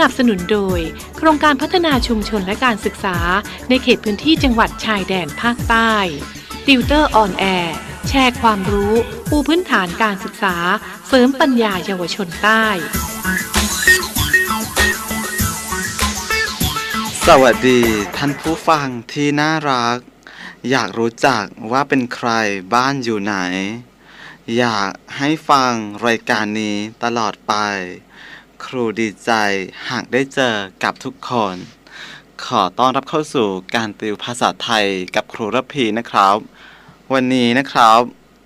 นับสนุนโดย โครงการพัฒนาชุมชนและการศึกษา ในเขตพื้นที่จังหวัดชายแดนภาคใต้ติวเตอร์ออนแอร์แชร์ความรู้ปูพื้นฐานการศึกษา เสริมปัญญาเยาวชนใต้ สวัสดีท่านผู้ฟังที่น่ารัก อยากรู้จักว่าเป็นใครบ้านอยู่ไหน อยากให้ฟังรายการนี้ตลอดไป รูดีใจหากได้เจอกับทุกคน ขอต้อนรับเข้าสู่การติวภาษาไทยกับครูระพีนะครับ วันนี้นะครับ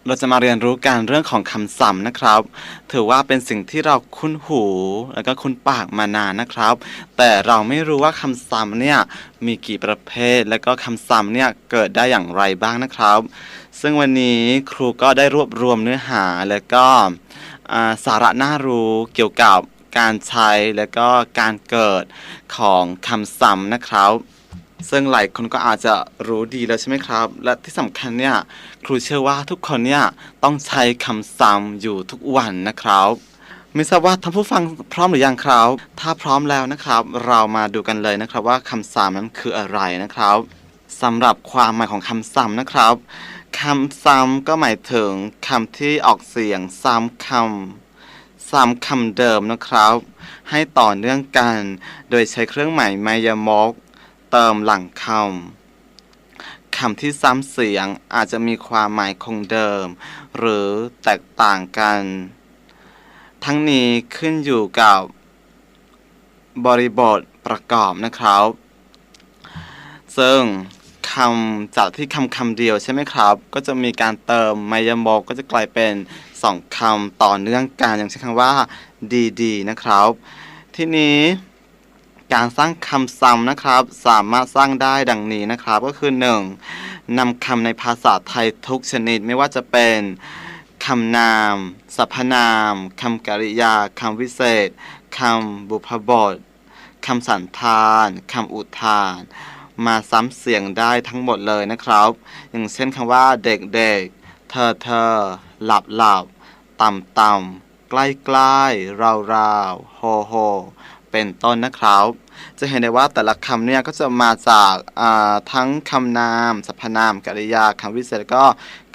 เราจะมาเรียนรู้การเรื่องของคำศัพท์นะครับ ถือว่าเป็นสิ่งที่เราคุ้นหูแล้วก็คุ้นปากมานานนะครับ แต่เราไม่รู้ว่าคำศัพท์เนี่ยมีกี่ประเภท และก็คำศัพท์เนี่ยเกิดได้อย่างไรบ้างนะครับ ซึ่งวันนี้ครูก็ได้รวบรวมเนื้อหาและก็สาระน่ารู้เกี่ยวกับ การใช้และก็การเกิดของคำศัพท์นะครับ ซึ่งหลายคนก็อาจจะรู้ดีแล้วใช่ไหมครับ และที่สำคัญเนี่ยครูเชื่อว่าทุกคนเนี่ยต้องใช้คำศัพท์อยู่ทุกวันนะครับไม่ทราบว่าท่านผู้ฟังพร้อมหรือยังครับ ถ้าพร้อมแล้วนะครับ เรามาดูกันเลยนะครับว่าคำศัพท์นั้นคืออะไรนะครับสำหรับความหมายของคำศัพท์นะครับคำซ้ำก็หมายถึงคำที่ออกเสียงซ้ำคำ ซ้ำคำเดิมนะครับ ให้ต่อเนื่องกัน โดยใช้เครื่องหมายไมายมก เติมหลังคำ คำที่ซ้ำเสียงอาจจะมีความหมายคงเดิม หรือแตกต่างกัน ทั้งนี้ขึ้นอยู่กับบริบทประกอบนะครับ ซึ่งคำจากที่คำคำเดียวใช่ไหมครับ ก็จะมีการเติมไมายมกก็จะกลายเป็น สองคำต่อเนื่องกันอย่างเช่นคำว่าดีๆนะครับ ทีนี้การสร้างคำซ้ำนะครับ สามารถสร้างได้ดังนี้นะครับก็คือ 1. นำคำในภาษาไทยทุกชนิดไม่ว่าจะเป็นคำนาม สรรพนามคำกริยาคำวิเศษคำบุพบทคำสันธานคำอุทาน มาซ้ำเสียงได้ทั้งหมดเลยนะครับ อย่างเช่นคำว่าเด็กๆเธอเธอหลับหลับ ต่ำต่ำใกล้ใกล้ราวราวโฮโฮเป็นต้นนะครับ จะเห็นได้ว่าแต่ละคำเนี่ยก็จะมาจากาทั้งคำนาม สรรพนามกริยาคำวิเศษแล้วก็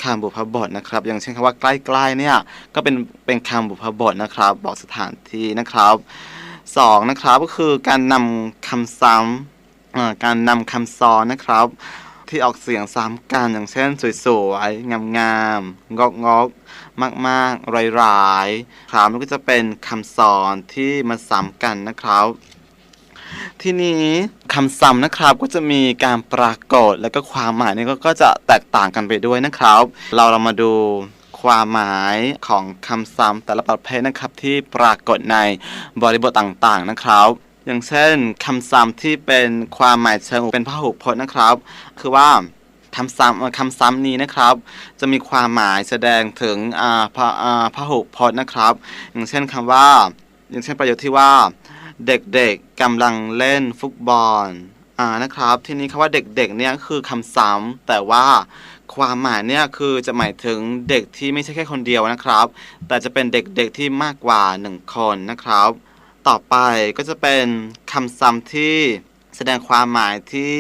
คำบุพบทนะครับ อย่างเช่นคำว่าใกล้ๆเนี่ยก็เป็นเป็นคำบุพบทนะครับ บอกสถานที่นะครับสองนะครับก็คือการนำคำซ้ำการนำคำซ้อนนะครับ ที่ออกเสียงซ้ำกันอย่างเช่น สวยๆ งามๆ งอกๆมากๆรายๆครับมันก็จะเป็นคำสอนที่มาซ้ำกันนะครับทีนี้คำซ้ำนะครับก็จะมีการปรากฏแล้วก็ความหมายนี่ก็ก็จะแตกต่างกันไปด้วยนะครับ เราเรามาดูความหมายของคำซ้ำแต่ละประเภทนะครับที่ปรากฏในบริบทต่างๆนะครับ อย่างเช่นคำซ้ำที่เป็นความหมายเชิงเป็นพหูพจน์นะครับ คือว่าคำซ้ำคำซ้ำนี้นะครับ จะมีความหมายแสดงถึงพระอ่าพหูพจน์นะครับ อย่างเช่นคำว่า อย่างเช่นประโยคที่ว่า เด็กๆกำลังเล่นฟุตบอลอ่านะครับ ทีนี้คำว่าเด็กๆเนี่ยคือคำซ้ำแต่ว่าความหมายเนี่ยคือจะหมายถึงเด็กที่ไม่ใช่แค่คนเดียวนะครับ แต่จะเป็นเด็กๆที่มากกว่าหนึ่งคนนะครับ ต่อไปก็จะเป็นคำซ้ำที่แสดงความหมายที่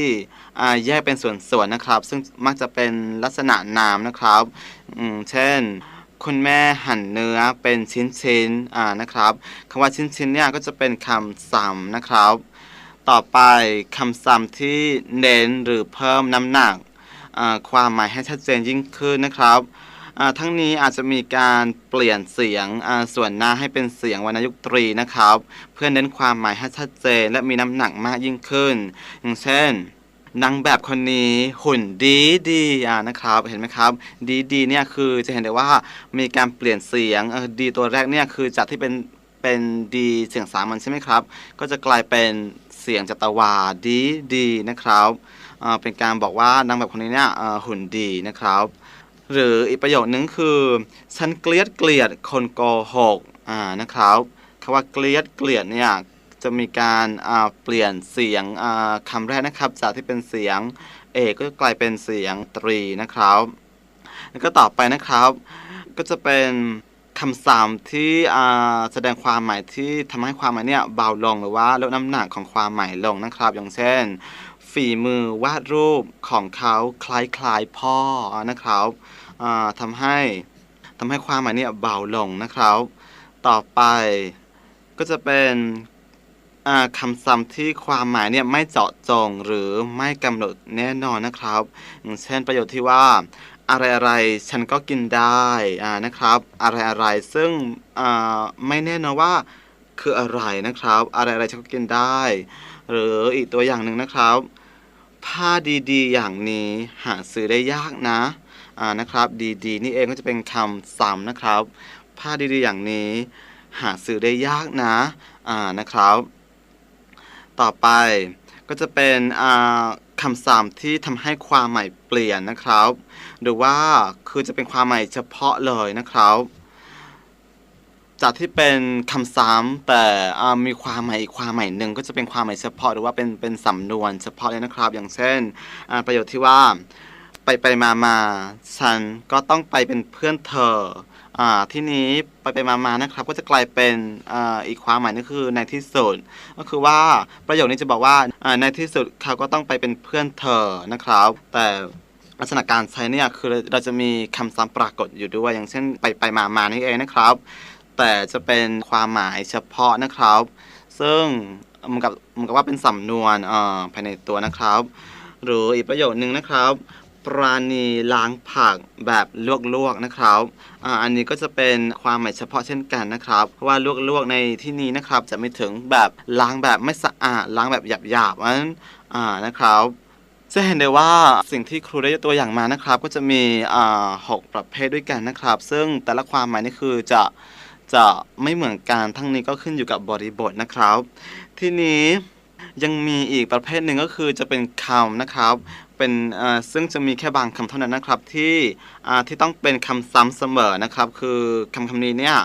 แยกเป็นส่วนๆนะครับ ซึ่งมักจะเป็นลักษณะนามนะครับเช่น คุณแม่หั่นเนื้อเป็นชิ้นๆนะครับคำว่าชิ้นๆเนี่ยก็จะเป็นคำซ้ำนะครับ ต่อไปคำซ้ำที่เน้นหรือเพิ่มน้ำหนักความหมายให้ชัดเจนยิ่งขึ้นนะครับ ทั้งนี้อาจจะมีการเปลี่ยนเสียงส่วนหน้าให้เป็นเสียงวรรณยุกต์ตรีนะครับ เพื่อเน้นความหมายให้ชัดเจนและมีน้ำหนักมากยิ่งขึ้น อย่างเช่นนางแบบคนนี้หุ่นดีดีอ่านะครับ เห็นไหมครับ ดีดีเนี่ยคือจะเห็นได้ว่ามีการเปลี่ยนเสียงเออดีตัวแรกเนี่ยคือจากที่เป็นเป็นดีเสียงสามัญใช่ไหมครับ ก็จะกลายเป็นเสียงจัตวาดีดีนะครับเป็นการบอกว่านางแบบคนนี้เนี่ยหุ่นดีนะครับ หรืออีกประโยคนึงคือ ฉันเกลียดเกลียดคนโกหกอ่านะครับคำว่าเกลียดเกลียดเนี่ยจะมีการอ่าเปลี่ยนเสียงอ่าคำแรกนะครับ จากที่เป็นเสียงเอกก็กลายเป็นเสียงตรีนะครับ แล้วก็ต่อไปนะครับ ก็จะเป็นคำศัพท์ที่อ่าแสดงความหมายที่ทำให้ความหมายเนี่ยเบาลงหรือว่าลดน้ำหนักของความหมายลงนะครับ อย่างเช่น ฝีมือวาดรูปของเขาคล้ายๆพ่อนะครับ ทำให้ทำให้ความหมายเนี่ยเบาลงนะครับ ต่อไปก็จะเป็นคำศัพท์ที่ความหมายเนี่ยไม่เจาะจงหรือไม่กำหนดแน่นอนนะครับอย่างเช่นประโยคที่ว่า อะไรอะไรฉันก็กินได้นะครับ อะไรอะไรซึ่งไม่แน่นอนว่าคืออะไรนะครับ อะไรอะไรฉันก็กินได้ หรืออีกตัวอย่างหนึ่งนะครับ ผ้าดีๆ อย่างนี้หาซื้อได้ยากนะ นะครับ ดีๆ นี่เองก็จะเป็นคำซ้ำนะครับ ผ้าดีๆ อย่างนี้ หาซื้อได้ยากนะานะครับ ต่อไปก็จะเป็นคำศัพท์ที่ทำให้ความหมายเปลี่ยนนะครับ หรือว่าคือจะเป็นความหมายเฉพาะเลยนะครับจากที่เป็นคำซ้ำแต่มีความหมายอีกความหมายหนึ่งก็จะเป็นความหมายเฉพาะหรือว่าเป็นเป็นสำนวนเฉพาะเลยนะครับ อย่างเช่นประโยคที่ว่า ไปไปมามาฉันก็ต้องไปเป็นเพื่อนเธออ่าที่นี้ไปไปมามานะครับ ก็จะกลายเป็นอ่าอีกความหมายนึงคือในที่สุดก็คือว่าประโยคนี้จะบอกว่าอ่าในที่สุดเขาก็ต้องไปเป็นเพื่อนเธอนะครับ แต่ลักษณะการใช้เนี่ยคือเราจะมีคำซ้ำปรากฏอยู่ด้วย อย่างเช่นไปไปมามานี่เองนะครับ แต่จะเป็นความหมายเฉพาะนะครับ ซึ่งมันกับมันกับว่าเป็นสำนวนเอ่อภายในตัวนะครับ หรืออีกประโยคนึงนะครับ ปราณีล้างผักแบบลวกๆนะครับออันนี้ก็จะเป็นความหมายเฉพาะเช่นกันนะครับ เพราะว่าลวกๆในที่นี้นะครับ จะไม่ถึงแบบล้างแบบไม่สะอาดล้างแบบหยาบๆนั้นนะครับจะเห็นได้ว่าสิ่งที่ครูได้ยกตัวอย่างมานะครับ ก็จะมีหกประเภทด้วยกันนะครับ ซึ่งแต่ละความหมายนี่คือจะจะไม่เหมือนกันทั้งนี้ก็ขึ้นอยู่กับบริบทนะครับ ทีนี้ ยังมีอีกประเภทหนึ่งก็คือจะเป็นคำนะครับเป็นซึ่งจะมีแค่บางคำเท่านั้นนะครับที่ที่ต้องเป็นคำซ้ำเสมอนะครับ คือคำคำนี้เนี่ย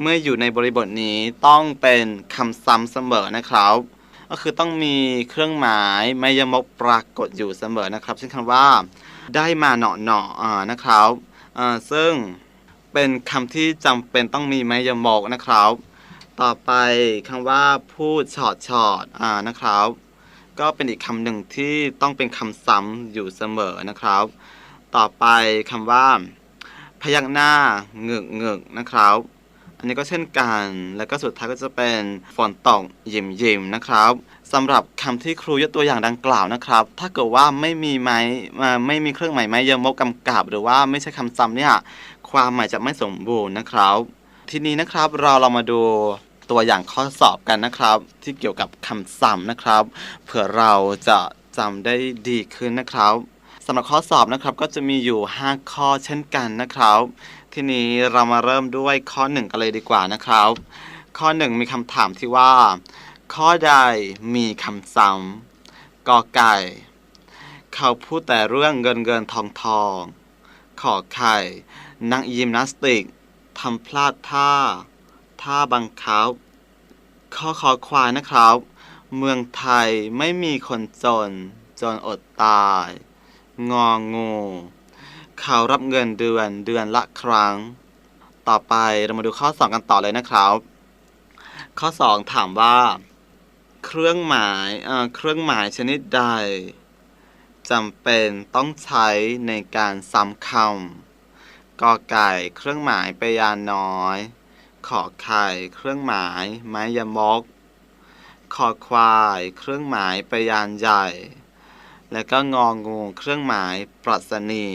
เมื่ออยู่ในบริบทนี้ต้องเป็นคำซ้ำเสมอนะครับ ก็คือต้องมีเครื่องหมายไม่ยมกปรากฏอยู่เสมอนะครับเช่นคำว่า ได้มาเนาะเนาะนะครับซึ่งเป็นคำที่จำเป็นต้องมีไม้ยมกนะครับ ต่อไปคำว่าพูดฉอดฉอดอ่านะครับ ก็เป็นอีกคำหนึ่งที่ต้องเป็นคำซ้ำอยู่เสมอนะครับ ต่อไปคำว่า พยักหน้าเงึกเงึกนะครับ อันนี้ก็เช่นกัน แล้วก็สุดท้ายก็จะเป็นฝนตกยิมยิมนะครับสำหรับคำที่ครูยกตัวอย่างดังกล่าวนะครับ ถ้าเกิดว่าไม่มีไม้ไม่มีเครื่องหมายไม้ยมกกำกับ หรือว่าไม่ใช่คำซ้ำเนี่ยความหมายจะไม่สมบูรณ์นะครับ ทีนี้นะครับเราเรามาดูตัวอย่างข้อสอบกันนะครับ ที่เกี่ยวกับคำซ้ำนะครับ เผื่อเราจะจำได้ดีขึ้นนะครับสำหรับข้อสอบนะครับก็จะมีอยู่ 5 ข้อเช่นกันนะครับ ทีนี้เรามาเริ่มด้วยข้อ 1 กันเลยดีกว่านะครับ ข้อ 1 มีคำถามที่ว่า ข้อใดมีคำซ้ำกอไก่ เขาพูดแต่เรื่องเงินเงินทองทอง ขอไข่ นักยิมนาสติก ทำพลาดท่า ท่าบังคับ ข้อคอควายนะครับ เมืองไทยไม่มีคนจน จนอดตาย งองูเขารับเงินเดือนเดือนละครั้ง ต่อไปเรามาดูข้อ 2 กันต่อเลยนะครับ ข้อ 2 ถามว่า เครื่องหมายเครื่องหมายชนิดใดจำเป็นต้องใช้ในการซ้ำคำ กอไก่เครื่องหมายไปยานน้อย ขอไข่เครื่องหมาย ไม้ยมก ขอควายเครื่องหมายไปยานใหญ่ และก็งองูเครื่องหมายปรัชนี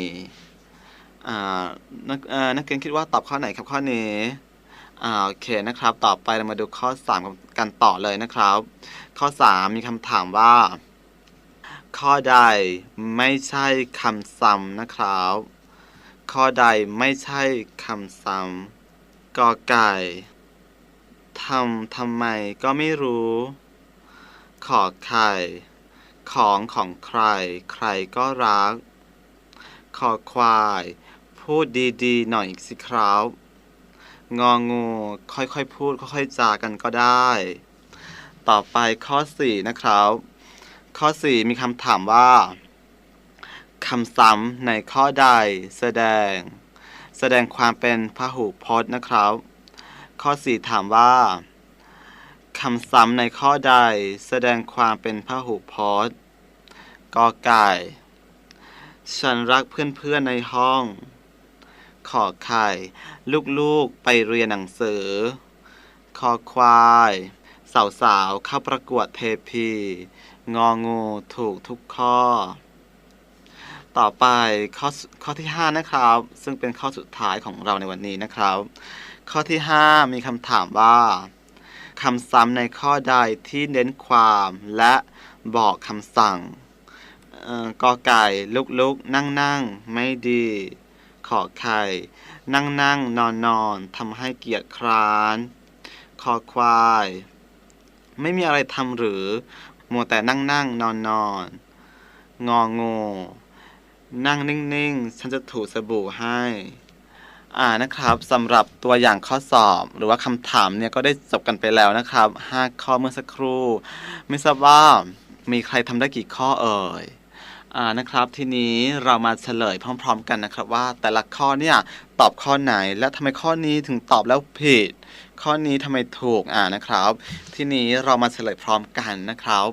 นักเอ่อนักเรียนคิดว่าตอบข้อไหนครับข้อนี้อ่าโอเคนะครับ ต่อไปเรามาดูข้อ 3 กันต่อเลยนะครับ ข้อ 3 มีคำถามว่า ข้อใดไม่ใช่คำซ้ำนะครับ ข้อใดไม่ใช่คำซ้ำกอไก่ทำทำไมก็ไม่รู้ ขอไข่ ของของใคร ใครก็รัก ขอควาย พูดดีๆ หน่อยสิครับ งองูค่อยๆพูด ค่อยๆจากันก็ได้ ต่อไปข้อ 4 นะครับ ข้อ 4 มีคำถามว่า คำซ้ำในข้อใดแสดง แสดงความเป็นพหูพจน์นะครับ ข้อ 4 ถามว่าคำซ้ำในข้อใดแสดงความเป็นพหูพจน์กอไก่ ฉันรักเพื่อนๆในห้อง ขอไข่ ลูกๆไปเรียนหนังสือ คอควาย สาวๆเข้าประกวดเทพี งองูถูกทุกข้อ ต่อไปข้อข้อที่ 5 นะครับ ซึ่งเป็นข้อสุดท้ายของเราในวันนี้นะครับ ข้อที่ 5 มีคำถามว่าคำซ้ำในข้อใดที่เน้นความและบอกคำสั่งกอไก่ลุกลุกนั่งนั่งไม่ดี ขอไข่ นั่งนั่งนอนนอนทำให้เกียจคร้าน คอควาย ไม่มีอะไรทำหรือ มัวแต่นั่งนั่งนอนนอนงองู นั่งนิ่งๆ ฉันจะถูสบู่ให้ อ่านะครับสำหรับตัวอย่างข้อสอบหรือว่าคำถามเนี่ยก็ได้จบกันไปแล้วนะครับ 5 ข้อเมื่อสักครู่ ไม่ทราบว่ามีใครทำได้กี่ข้อเอ่ยอ่านะครับทีนี้เรามาเฉลยพร้อม ๆ กันนะครับว่าแต่ละข้อเนี่ยตอบข้อไหนและทำไมข้อนี้ถึงตอบแล้วผิด ข้อนี้ทำไมถูกอ่านะครับ ทีนี้เรามาเฉลยพร้อมกันนะครับ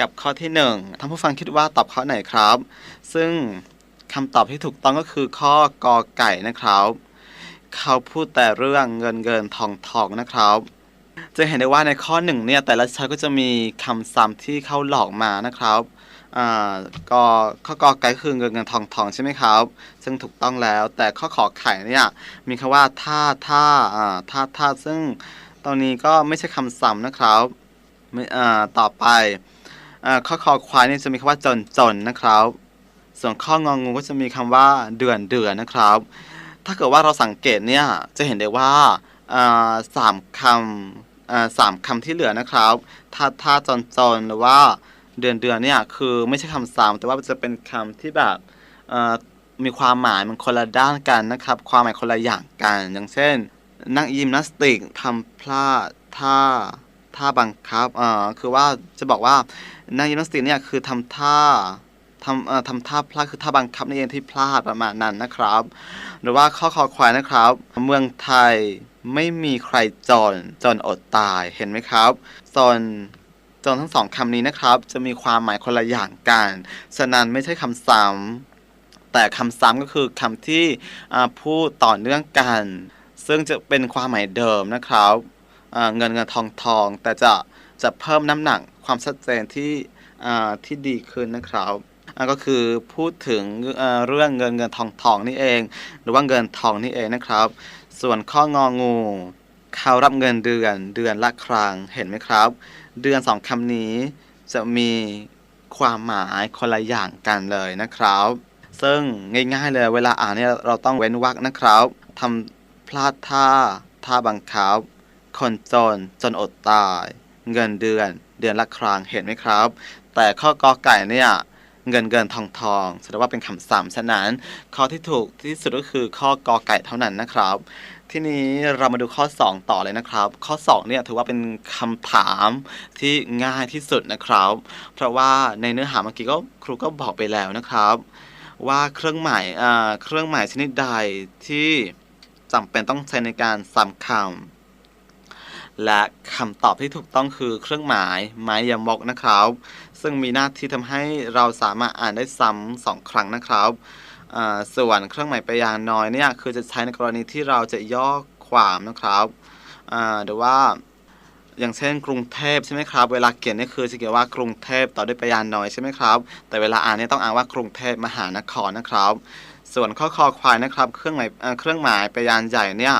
กับข้อที่หนึ่งท่านผู้ฟังคิดว่าตอบข้อไหนครับ ซึ่งคำตอบที่ถูกต้องก็คือข้อกอไก่นะครับ เขาพูดแต่เรื่องเงินเงินทองทองนะครับ จะเห็นได้ว่าในข้อหนึ่งเนี่ยแต่ละชั้นก็จะมีคำซ้ำที่เขาหลอกมานะครับอ่ากอข้อกอไก่คือเงินเงินทองทองใช่ไหมครับ ซึ่งถูกต้องแล้ว แต่ข้อขอไข่เนี่ยมีคำว่าท่าท่าอ่าท่าท่าซึ่งตรงนี้ก็ไม่ใช่คำซ้ำนะครับไม่อ่าต่อไป ข้อคอควายเนี่ยจะมีคำว่าจนจนนะครับ ส่วนข้ององูก็จะมีคำว่าเดือนเดือนนะครับ ถ้าเกิดว่าเราสังเกตเนี่ยจะเห็นได้ว่าสามคำสามคำที่เหลือนะครับ ถ้าถ้าจนจนหรือว่าเดือนเดือนเนี่ยคือไม่ใช่คำซ้ำแต่ว่าจะเป็นคำที่แบบมีความหมายมันคนละด้านกันนะครับ ความหมายคนละอย่างกัน อย่างเช่น นักยิมนาสติกทำพลาดท่า ท่าบังคับเอ่อคือว่าจะบอกว่านักยิมนาสติกเนี่ยคือทำท่าทำเอ่อทำท่าพลาดคือท่าบังคับนั่นเองที่พลาดประมาณนั้นนะครับ หรือว่าข้อคอควายนะครับ เมืองไทยไม่มีใครจนจนอดตายเห็นไหมครับจนจนทั้งสองคำนี้นะครับ จะมีความหมายคนละอย่างกันฉะนั้นไม่ใช่คำซ้ำแต่คำซ้ำก็คือคำที่พูดต่อเนื่องกัน ซึ่งจะเป็นความหมายเดิมนะครับ เงินเงินทองทองแต่จะจะเพิ่มน้ำหนักความชัดเจนที่ที่ดีขึ้นนะครับอ่าก็คือพูดถึงเอ่อเรื่องเงินเงินทองทองนี่เอง หรือว่าเงินทองนี่เองนะครับ ส่วนข้ององูเขารับเงินเดือนเดือนละครั้งเห็นไหมครับ เดือนสองคำนี้จะมีความหมายคนละอย่างกันเลยนะครับ ซึ่งง่ายๆเลยเวลาอ่านเนี่ยเราต้องเว้นวรรคนะครับทำพลาดท่าท่าบังคับ คนจนจนอดตาย เงินเดือนเดือนละครั้งเห็นไหมครับ แต่ข้อกอไก่เนี่ยเงินเงินทองทองแสดงว่าเป็นคำซ้ำฉะนั้น ข้อที่ถูกที่สุดก็คือข้อกอไก่เท่านั้นนะครับ ทีนี้เรามาดูข้อ 2 ต่อเลยนะครับ ข้อ2เนี่ยถือว่าเป็นคำถามที่ง่ายที่สุดนะครับ เพราะว่าในเนื้อหาเมื่อกี้ก็ครูก็บอกไปแล้วนะครับ ว่าเครื่องหมายเครื่องหมายชนิดใดที่จำเป็นต้องใช้ในการซ้ำคำ และคำตอบที่ถูกต้องคือเครื่องหมายไม้ยมกนะครับ ซึ่งมีหน้าที่ทำให้เราสามารถอ่านได้ซ้ำสองครั้งนะครับส่วนเครื่องหมายไปยางน้อยเนี่ยคือจะใช้ในกรณีที่เราจะย่อความนะครับหรือว่าอย่างเช่นกรุงเทพใช่ไหมครับ เวลาเขียนนี่คือจะเขียนว่ากรุงเทพต่อด้วยพยานน้อยใช่ไหมครับ แต่เวลาอ่านนี่ต้องอ่านว่ากรุงเทพมหานครนะครับ ส่วนข้อคอควายนะครับ เครื่องหมายเครื่องหมายพยานใหญ่เนี่ย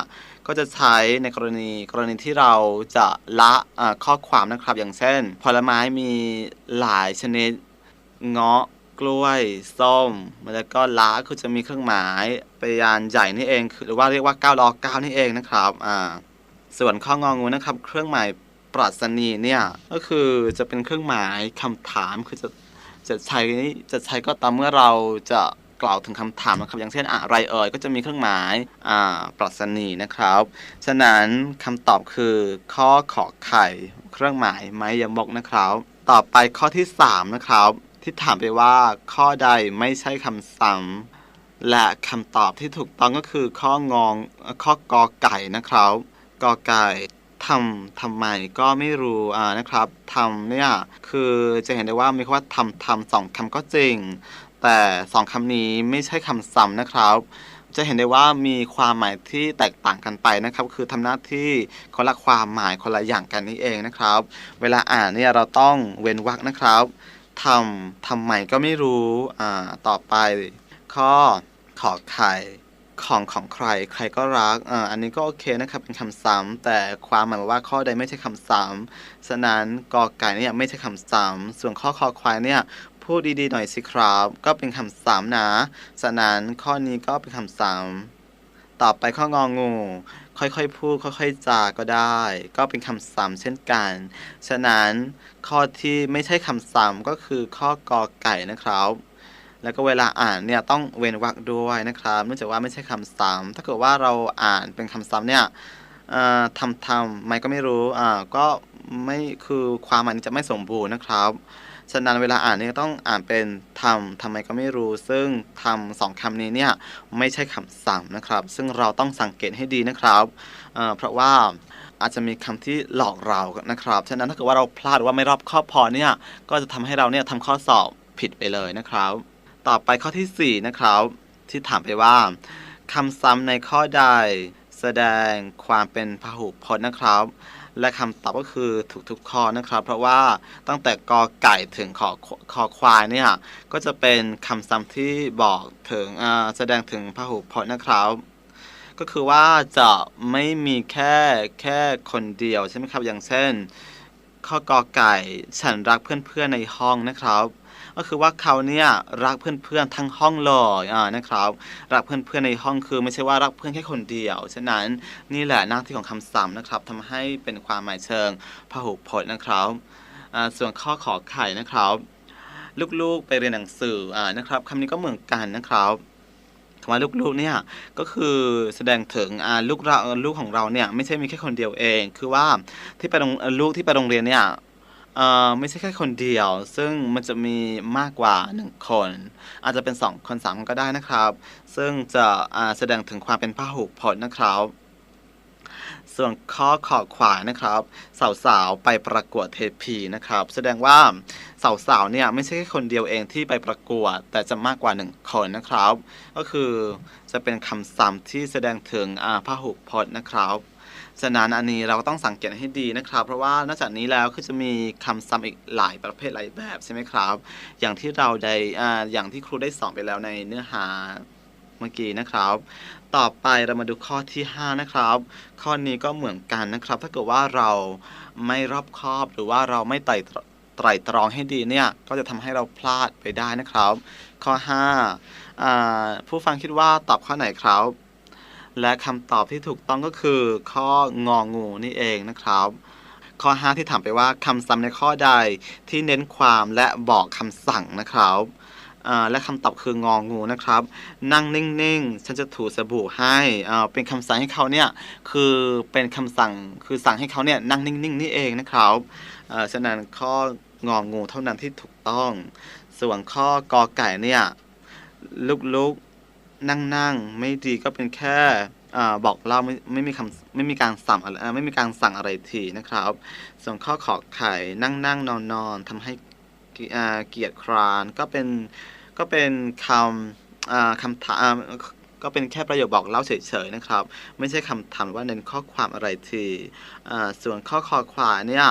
ก็จะใช้ในกรณีกรณีที่เราจะละเอ่อข้อความนะครับ อย่างเช่น ผลไม้มีหลายชนิดเงาะกล้วยส้มแล้วก็ละคือจะมีเครื่องหมายพยานใหญ่นี่เองหรือว่าเรียกว่า9ลอ9นี่เองนะครับอ่าส่วนข้ององูนะครับ เครื่องหมายปรัชนีเนี่ยก็คือจะเป็นเครื่องหมายคำถามคือจะจะใช้จะใช้ก็ต่อเมื่อเราจะ กล่าวถึงคำถามนะครับอย่างเช่นอะไรเอ่ยก็จะมีเครื่องหมายอ่าปรัชนีนะครับฉะนั้นคำตอบคือข้อขอไข่ เครื่องหมายไม้ยมกนะครับ ต่อไปข้อที่ 3 นะครับ ที่ถามไปว่าข้อใดไม่ใช่คำซ้ำและคำตอบที่ถูกต้องก็คือข้ององข้อกอไก่นะครับกอไก่ทำทำไมก็ไม่รู้อ่านะครับทำเนี่ยคือจะเห็นได้ว่ามีคำว่าทำทำสองคำก็จริง แต่สองคำนี้ไม่ใช่คำซ้ำนะครับ จะเห็นได้ว่ามีความหมายที่แตกต่างกันไปนะครับ คือทำหน้าที่คนละความหมายคนละอย่างกันนี่เองนะครับ เวลาอ่านเนี่ยเราต้องเว้นวรรคนะครับทำทำไมก็ไม่รู้อ่าต่อไป ข้อขอไข่ของของใครใครก็รักอ่าอันนี้ก็โอเคนะครับเป็นคำซ้ำแต่ความหมายว่าข้อใดไม่ใช่คำซ้ำฉะนั้นกอไก่เนี่ยไม่ใช่คำซ้ำส่วนข้อคอควายเนี่ย พูดดีๆหน่อยสิครับ ก็เป็นคำซ้ำนะฉะนั้นข้อนี้ก็เป็นคำซ้ำต่อไปข้ององู ค่อยๆพูดค่อยๆจาก็ได้ ก็เป็นคำซ้ำเช่นกัน ฉะนั้นข้อที่ไม่ใช่คำซ้ำก็คือข้อกอไก่นะครับ แล้วก็เวลาอ่านเนี่ยต้องเว้นวรรคด้วยนะครับเนื่องจากว่าไม่ใช่คำซ้ำถ้าเกิดว่าเราอ่านเป็นคำซ้ำเนี่ยทำทำไม่ก็ไม่รู้อ่าก็ไม่คือความหมายจะไม่สมบูรณ์นะครับ ฉะนั้นเวลาอ่านเนี่ยต้องอ่านเป็นทำทำไมก็ไม่รู้ ซึ่งทำสองคำนี้เนี่ยไม่ใช่คำซ้ำนะครับ ซึ่งเราต้องสังเกตให้ดีนะครับเเพราะว่าอาจจะมีคำที่หลอกเรานะครับ ฉะนั้นถ้าเกิดว่าเราพลาดหรือว่าไม่รอบคอบพอเนี่ย ก็จะทำให้เราเนี่ยทำข้อสอบผิดไปเลยนะครับ ต่อไปข้อที่ 4 นะครับ ที่ถามไปว่าคำซ้ำในข้อใด แสดงความเป็นพหุพจน์นะครับ และคำตอบก็คือถูกทุกข้อนะครับ เพราะว่าตั้งแต่กอไก่ถึงขอคอควายเนี่ยก็จะเป็นคำซ้ำที่บอกถึงแสดงถึงพหุพจน์นะครับก็คือว่าจะไม่มีแค่แค่คนเดียวใช่ไหมครับอย่างเช่น ข้อกอไก่ฉันรักเพื่อนๆในห้องนะครับ ก็คือว่าเขาเนี่ยรักเพื่อนๆทั้งห้องเลยอ่านะครับ รักเพื่อนๆในห้องคือไม่ใช่ว่ารักเพื่อนแค่คนเดียว ฉะนั้นนี่แหละหน้าที่ของคำซ้ำนะครับทำให้เป็นความหมายเชิงพหุพจน์นะครับส่วนข้อขอไข่นะครับ ลูกๆไปเรียนหนังสืออ่านะครับคำนี้ก็เหมือนกันนะครับคำว่าลูกๆเนี่ยก็คือแสดงถึงลูกเราลูกของเราเนี่ยไม่ใช่มีแค่คนเดียวเอง คือว่าที่ไปโรงลูกที่ไปโรงเรียนเนี่ย เอ่อไม่ใช่แค่คนเดียว ซึ่งมันจะมีมากกว่า 1 คน อาจจะเป็น 2 คน 3 คนก็ได้นะครับ ซึ่งจะอ่าแสดงถึงความเป็นพหุพจน์นะครับ ส่วนข้อขอขวายนะครับ สาวๆไปประกวดเทพีนะครับ แสดงว่าสาวๆเนี่ยไม่ใช่แค่คนเดียวเองที่ไปประกวด แต่จะมากกว่า1คนนะครับ ก็คือจะเป็นคำซ้ำที่แสดงถึงอาพหุพจน์นะครับฉะนั้นอันนี้เราก็ต้องสังเกตให้ดีนะครับ เพราะว่านอกจากนี้แล้วคือจะมีคำซ้ำอีกหลายประเภทหลายแบบใช่ไหมครับ อย่างที่เราได้อ่าอย่างที่ครูได้สอนไปแล้วในเนื้อหา เมื่อกี้นะครับ ต่อไปเรามาดูข้อที่ 5 นะครับ ข้อนี้ก็เหมือนกันนะครับ ถ้าเกิดว่าเราไม่รอบคอบหรือว่าเราไม่ไต่ไตรตรองให้ดีเนี่ยก็จะทำให้เราพลาดไปได้นะครับ ข้อ5อ่าผู้ฟังคิดว่าตอบข้อไหนครับ และคำตอบที่ถูกต้องก็คือข้ององูนี่เองนะครับ ข้อ 5 ที่ถามไปว่าคำซ้ำในข้อใดที่เน้นความและบอกคำสั่งนะครับ และคำตอบคืององูนะครับ นั่งนิ่งๆ ฉันจะถูสบู่ให้อ่าเป็นคำสั่งให้เขาเนี่ยคือเป็นคำสั่งคือสั่งให้เขาเนี่ยนั่งนิ่งๆนี่เองนะครับฉะนั้นข้ององูเท่านั้นที่ถูกต้อง ส่วนข้อกอไก่เนี่ยลุกๆนั่งๆ ไม่ดีก็เป็นแค่อบอกเล่าไม่ไม่มีคำไม่มีการสั่งอะไรไม่มีการสั่งอะไรทีนะครับ ส่วนข้อขอไข่นั่งนั่งนอนนอนทำให้เกียดครานก็เป็น ก็เป็นคำคำถามก็เป็นแค่ประโยคบอกเล่าเฉยๆนะครับ ไม่ใช่คำถามว่าเน้นข้อความอะไรที่ส่วนข้อคอควาเนี่ย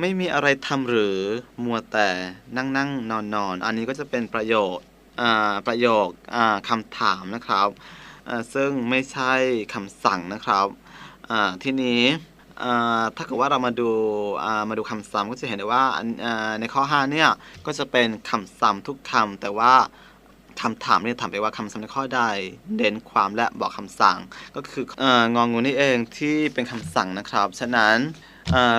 ไม่มีอะไรทำหรือมัวแต่นั่งนั่งนอนนอนอันนี้ก็จะเป็นประโยคอ่าประโยคคำถามนะครับซึ่งไม่ใช่คำสั่งนะครับทีนี้ ถ้าเกิดว่าเรามาดูมาดูคำซ้ำก็จะเห็นได้ว่าในข้อ 5 เนี่ย ก็จะเป็นคำซ้ำทุกคำแต่ว่าคำถามเนี่ยถามไปว่าคำศัพท์ในข้อใดเน้นความและบอกคำสั่ง ก็คืองององูนี่เองที่เป็นคำสั่งนะครับ ฉะนั้น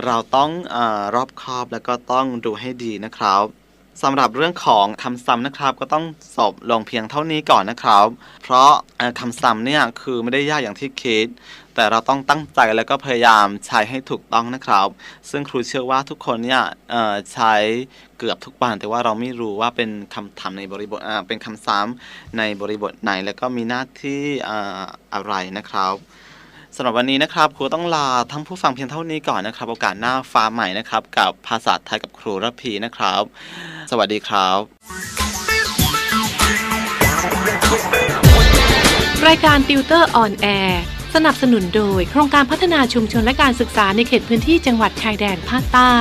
เราต้องอรอบคอบแล้วก็ต้องดูให้ดีนะครับ สำหรับเรื่องของคำซ้ำนะครับก็ต้องสอบลงเพียงเท่านี้ก่อนนะครับ เพราะคำซ้ำเนี่ยคือไม่ได้ยากอย่างที่คิด แต่เราต้องตั้งใจแล้วก็พยายามใช้ให้ถูกต้องนะครับ ซึ่งครูเชื่อว่าทุกคนเนี่ยใช้เกือบทุกวันแต่ว่าเราไม่รู้ว่าเป็นคำถามในบริบทเป็นคำซ้ำในบริบทไหน แล้วก็มีหน้าที่ออะไรนะครับ สำหรับวันนี้นะครับครูต้องลาท่านผู้ฟังเพียงเท่านี้ก่อนนะครับ โอกาสหน้าฟ้าใหม่นะครับ กับภาษาไทยกับครูระพีนะครับ สวัสดีครับ รายการติวเตอร์ออนแอร์สนับสนุนโดย โครงการพัฒนาชุมชนและการศึกษาในเขตพื้นที่จังหวัดชายแดนภาคใต้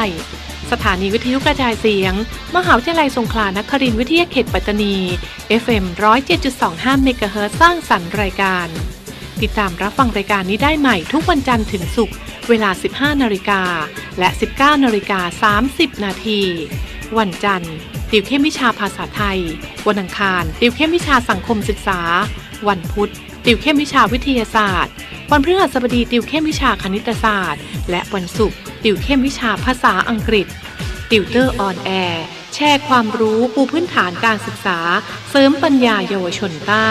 สถานีวิทยุกระจายเสียง มหาวิทยาลัยสงขลานครินทร์วิทยาเขตปัตตานี FM 107.25เมกะเฮิรตซ์สร้างสรรค์รายการ ติดตามรับฟังรายการนี้ได้ใหม่ทุกวันจันทร์ถึงศุกร์เวลา 15 นาฬิกา และ 19 นาฬิกา 30 นาที วันจันทร์ ติวเข้มวิชาภาษาไทย วันอังคาร ติวเข้มวิชาสังคมศึกษา วันพุธ ติวเข้มวิชาวิทยาศาสตร์ วันพฤหัสบดี ติวเข้มวิชาคณิตศาสตร์ และวันศุกร์ ติวเข้มวิชาภาษาอังกฤษ ติวเตอร์ออนแอร์แชร์ความรู้ปูพื้นฐานการศึกษา เสริมปัญญาเยาวชนใต้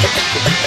Thank you.